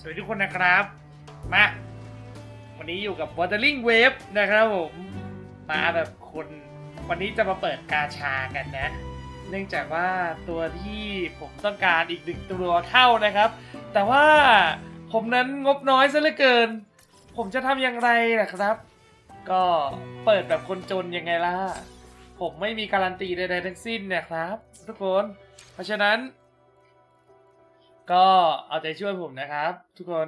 สวัสดีทุกคนนะครับ มา วันนี้อยู่กับ Watering Wave นะครับผม มาแบบคน วันนี้จะมาเปิดกาชากันนะ เนื่องจากว่าตัวที่ผมต้องการอีกหนึ่งตัวเข้านะครับ แต่ว่าผมนั้นงบน้อยซะเหลือเกิน ผมจะทำอย่างไรล่ะครับ ก็เปิดแบบคนจนยังไงล่ะ ผมไม่มีการันตีใดๆทั้งสิ้นนะครับ ทุกคน เพราะฉะนั้น ก็เอาใจช่วยผมนะครับ ทุกคน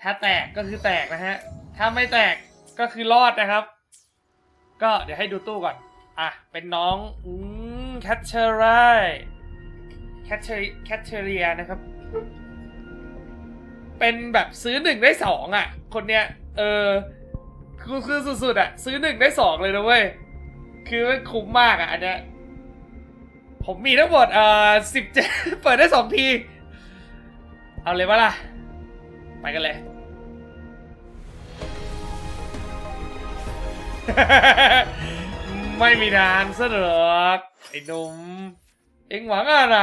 ถ้าแตกก็คือแตกนะฮะ ถ้าไม่แตกก็คือรอดนะครับ ก็เดี๋ยวให้ดูตู้ก่อน อะ เป็นน้องอืมแคทเชอร์ไรแคทเชอร์แคทเชอรียนะครับ เป็นแบบซื้อหนึ่งได้สองอะ คนเนี้ย เออคือคือสุดๆอะ ซื้อหนึ่งได้สองเลยนะเว้ย คือมันคุ้มมากอะอันเนี้ยผมมีทั้งหมดเอ่อสิบเจ็ดเปิดได้สองที เอาเลยปะล่ะ ไปกันเลย ไม่มีทางซะหรอกไอ้หนุ่ม เอ็งหวังอะไร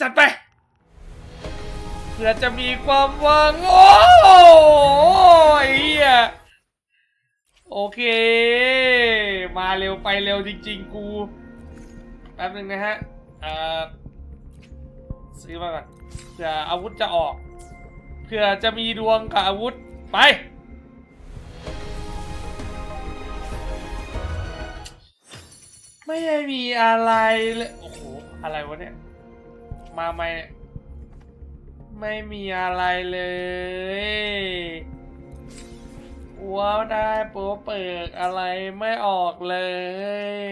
จัดไปเพื่อจะมีความหวัง โอ้ยเหี้ยโอเค มาเร็วไปเร็วจริง ๆ กู แป๊บนึงนะฮะ เอ่อ ซื้อมาก่อนเผื่ออาวุธจะออกเผื่อจะมีดวงกับอาวุธไปไม่ได้มีอะไรเลยโอ้โห อะไรวะเนี่ย มาไหมไม่มีอะไรเลยว้าวได้โป๊เปิกอะไรไม่ออกเลย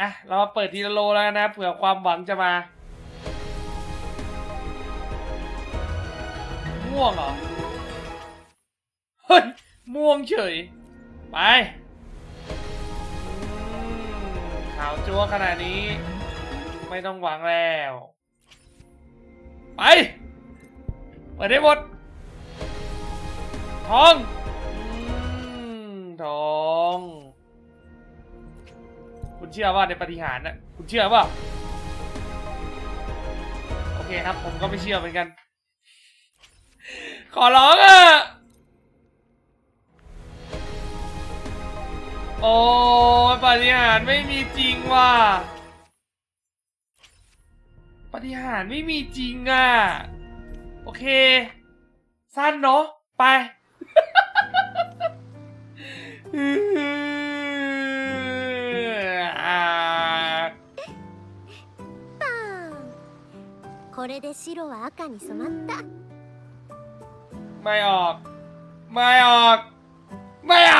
อะ เรามาเปิดทีละโลแล้วนะ เผื่อความหวังจะมา ม่วงเหรอ เฮ้ย ม่วงเฉย ไปขาวจั๊วขนาดนี้ ไม่ต้องหวังแล้ว ไป เปิดได้หมด ทองอทอง คุณเชื่อว่าในปฏิหารน่ะคุณเชื่อว่า โอเคครับ ผมก็ไม่เชื่อเหมือนกัน ขอร้องอ่ะ โอ้ยปฏิหารย์ไม่มีจริงว่ะ ปฏิหารย์ไม่มีจริงอ่ะ โอเค สั้นเนาะไป อ่า これで白は赤に染まった ไม่ออก ไม่ออก ไม่ออ